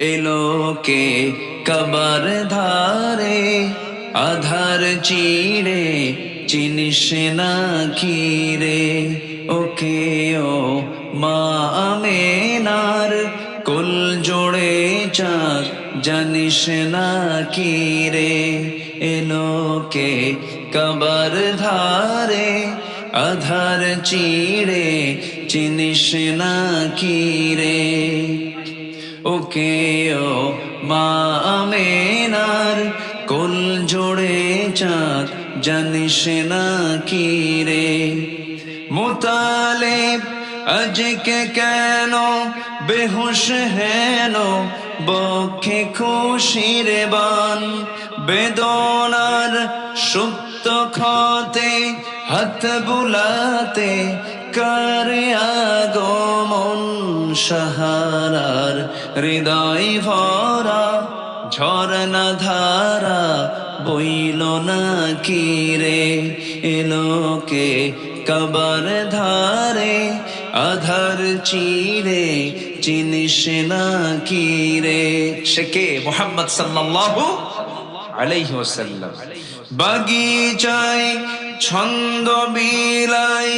এলোকে কবর ধারে, আধার চিড়ে চিনিস না কিরে ওকে ও মা আমেনার কুল জোড়ে চাঁদ জানিস না কিরে এলোকে কবর ধারে, আধার চিড়ে চিনিস না কিরে ওকে ও মা আমেনার কোল জোড়ে চাঁদ, জানিস না কি রে? মুতালেব, আজকে কেন বেহুশ হেন? বক্ষে খুশির বান, বেদনার সুপ্ত ক্ষতে হাত বুলাতে কারে আগমন সাহারার হৃদয় ভরা ঝরনা ধারা বইল না কি কিরে এলোকে কবর ধারে, আধার চিরে চিনিস না কিরে সে কে? মোহাম্মদ সাল্লাল্লাহু আলাইহি ওয়াসাল্লাম। বাগিচায় ছন্দ বিলাই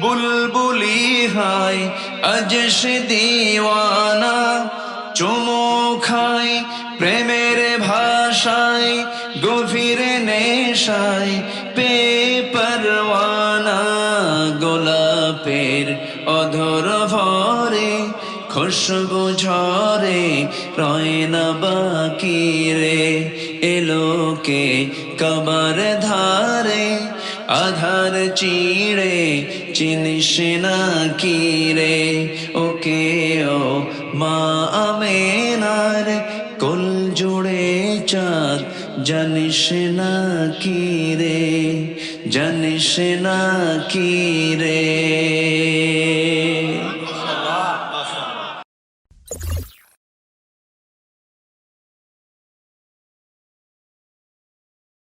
বুলবুলি হাই আজ সে দিওয়ানা চুমু খাই, প্রেমের ভাষায়, গভীর নেশায় পে পরওয়ানা গোলাপের অধর ভরে, খুশবু ঝরে, রয় বাকি রে এলোকে কবর ধারে, আধার চিড়ে, চিনিস না কি রে ওকে ও মা মেনার কোল জুড়ে চাঁদ জানিস না কি রে জানিস না কি রে